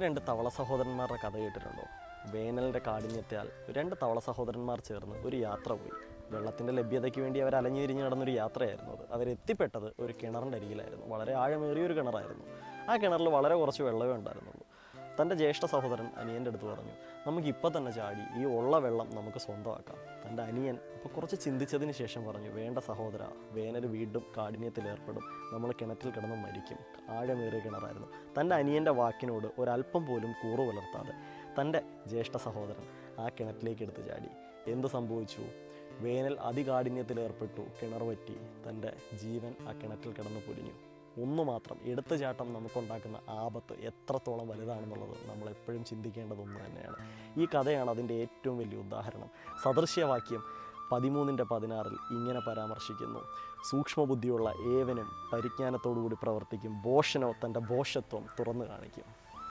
രണ്ട് തവള സഹോദരന്മാരുടെ കഥ കേട്ടിട്ടുണ്ടോ? വേനലിന്റെ കാഠിന്യത്താൽ രണ്ട് തവള സഹോദരന്മാർ ചേർന്ന് ഒരു യാത്ര പോയി. വെള്ളത്തിന്റെ ലഭ്യതയ്ക്ക് വേണ്ടി അവർ അലഞ്ഞിരിഞ്ഞ് നടന്നൊരു യാത്രയായിരുന്നു അത്. അവരെത്തിപ്പെട്ടത് ഒരു കിണറിന്റെ അരികിലായിരുന്നു. വളരെ ആഴമേറിയ ഒരു കിണറായിരുന്നു. ആ കിണറിൽ വളരെ കുറച്ച് വെള്ളമേ ഉണ്ടായിരുന്നുള്ളൂ. തന്റെ ജ്യേഷ്ഠ സഹോദരൻ അനിയന്റെ അടുത്ത് പറഞ്ഞു നമുക്ക് ഇപ്പം തന്നെ ചാടി ഈ ഉള്ള വെള്ളം നമുക്ക് സ്വന്തമാക്കാം. തന്റെ അനിയൻ അപ്പോൾ കുറച്ച് ചിന്തിച്ചതിന് ശേഷം പറഞ്ഞു വേണ്ട സഹോദര വേനൽ വീണ്ടും കാഠിന്യത്തിൽ ഏർപ്പെടും നമ്മൾ കിണറ്റിൽ കിടന്ന് മരിക്കും ആഴമേറിയ കിണറായിരുന്നു. തന്റെ അനിയന്റെ വാക്കിനോട് ഒരല്പം പോലും കൂറു പുലർത്താതെ തന്റെ ജ്യേഷ്ഠ സഹോദരൻ ആ കിണറ്റിലേക്ക് എടുത്ത് ചാടി എന്ത് സംഭവിച്ചു? വേനൽ അതികാഠിന്യത്തിലേർപ്പെട്ടു കിണർ പറ്റി തന്റെ ജീവൻ ആ കിണറ്റിൽ കിടന്ന് പൊലിഞ്ഞു. ഒന്നു മാത്രം എടുത്തു ചാട്ടം നമുക്കുണ്ടാക്കുന്ന ആപത്ത് എത്രത്തോളം വലുതാണെന്നുള്ളത് നമ്മൾ എപ്പോഴും ചിന്തിക്കേണ്ടത് ഒന്ന് തന്നെയാണ്. ഈ കഥയാണ് അതിന്റെ ഏറ്റവും വലിയ ഉദാഹരണം. സദൃശ്യവാക്യം പതിമൂന്നിന്റെ പതിനാറിൽ ഇങ്ങനെ പരാമർശിക്കുന്നു. സൂക്ഷ്മബുദ്ധിയുള്ള ഏവനും പരിജ്ഞാനത്തോടുകൂടി പ്രവർത്തിക്കും ബോഷനോ തന്റെ ബോഷത്വം തുറന്നു കാണിക്കും.